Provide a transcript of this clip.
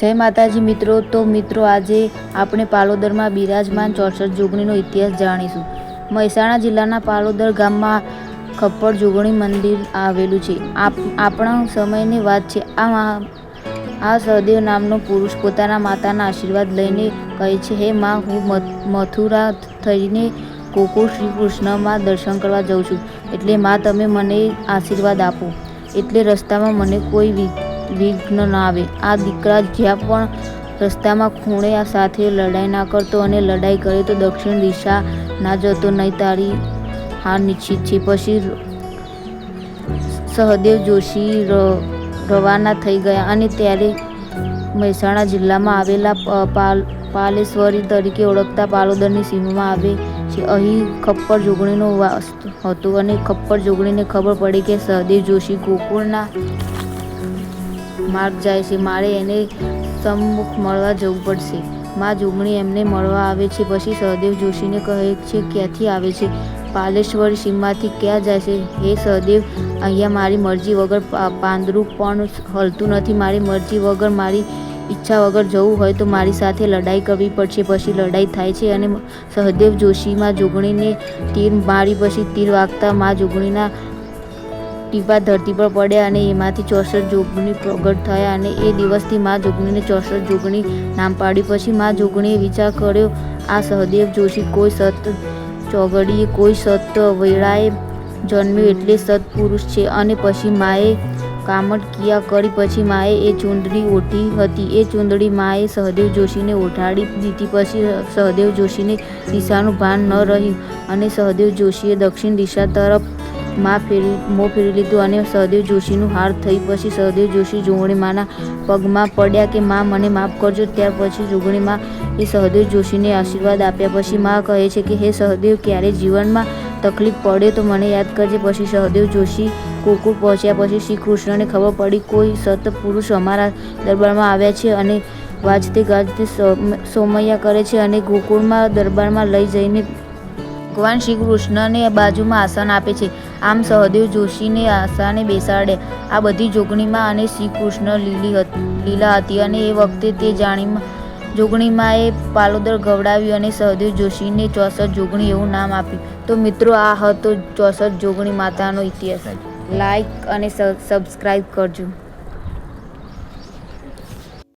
જય માતાજી મિત્રો. તો મિત્રો, આજે આપણે પાલોદરમાં બિરાજમાન ચોસઠ જોગણીનો ઇતિહાસ જાણીશું. મહેસાણા જિલ્લાના પાલોદર ગામમાં ખપ્પડ જોગણી મંદિર આવેલું છે. આપ, આપણા સમયની વાત છે. આ આ સહદેવ નામનો પુરુષ પોતાના માતાના આશીર્વાદ લઈને કહે છે, હે માં, હું મથુરા થઈને કોકો શ્રી કૃષ્ણમાં દર્શન કરવા જાઉં છું. એટલે માં, તમે મને આશીર્વાદ આપો. એટલે રસ્તામાં મને કોઈ વિઘ્ન ના આવે. આ દીકરા જ્યાં પણ રસ્તામાં ખૂણે સાથે લડાઈ ના કરતો અને લડાઈ કરે તો દક્ષિણ દિશા ના જતો નહીં તારી હાર નિશ્ચિત છે. પછી સહદેવ જોશી રવાના થઈ ગયા અને ત્યારે મહેસાણા જિલ્લામાં આવેલા પાલ, પાલેશ્વરી તરીકે ઓળખતા પાલોદરની સીમમાં આવે છે. અહીં ખપ્પર જોગણીનો વાસ હતો અને ખપ્પર જોગણીને ખબર પડી કે સહદેવ જોશી ગોકુળના માર્ગ જાય છે, મારે એને સમ્મુખ મળવા જવું પડશે. મા જોગણી એમને મળવા આવે છે, પછી સહદેવ જોશીને કહે છે, ક્યાંથી આવે છે? પાલેશ્વર સીમમાંથી ક્યાં જાય છે? હે સહદેવ, અહીંયા મારી મરજી વગર પા- પાંદડું પણ હલતું નથી. મારી મરજી વગર મારી ઈચ્છા વગર જવું હોય તો મારી સાથે લડાઈ કરવી પડશે. પછી લડાઈ થાય છે અને સહદેવ જોશીમાં જોગણીને તીર મારી પછી તીર વાગતા મા જોગણીના ટીપા ધરતી પર પડ્યા અને એમાંથી ચોસઠ જોગણી પ્રગટ થયા અને એ દિવસથી મા જોગણીને ચોસઠ જોગણી નામ પાડ્યું પછી મા જોગણીએ વિચાર કર્યો, આ સહદેવ જોશી કોઈ સત ચોગડીએ, કોઈ સત વેળાએ જન્મ્યો એટલે સત્પુરુષ છે. અને પછી માએ કામટ કિયા કરી, પછી માએ એ ચૂંદડી ઓઠી હતી. એ ચૂંદડી માએ સહદેવ જોશીને ઓઠાડી દીધી. પછી સહદેવ જોશીને દિશાનું ભાન ન રહ્યું અને સહદેવ જોશીએ દક્ષિણ દિશા તરફ માં ફેરી, મોં ફેરી લીધું અને સહદેવ જોશીનું હાર થઈ પછી સહદેવ જોશી જોગણી માના પગમાં પડ્યા કે માં મને માફ કરજો, ત્યાર પછી જોગણીમાં એ સહદેવ જોશીને આશીર્વાદ આપ્યા. પછી માં કહે છે કે, હે સહદેવ, ક્યારે જીવનમાં તકલીફ પડે તો મને યાદ કરજે. પછી સહદેવ જોશી ગોકુળ પહોંચ્યા. પછી શ્રી કૃષ્ણને ખબર પડી, કોઈ સત પુરુષ અમારા દરબારમાં આવ્યા છે અને વાજતે ગાજતે સોમૈયા કરે છે અને ગોકુળમાં દરબારમાં લઈ જઈને ભગવાન શ્રી કૃષ્ણને બાજુમાં આસન આપે છે. આમ સહદેવ જોશીને આસાને બેસાડે. આ બધી જોગણીમાં અને શ્રી કૃષ્ણ લીલી હતી લીલા હતી અને એ વખતે તે જાણીમાં જોગણીમાં એ પાલોદર ગવડાવ્યું અને સહદેવ જોશીને ચોસઠ જોગણી એવું નામ આપ્યું. તો મિત્રો આ હતો ચોસઠ જોગણી માતાનો ઇતિહાસ. લાઈક અને સબસ્ક્રાઈબ કરજો.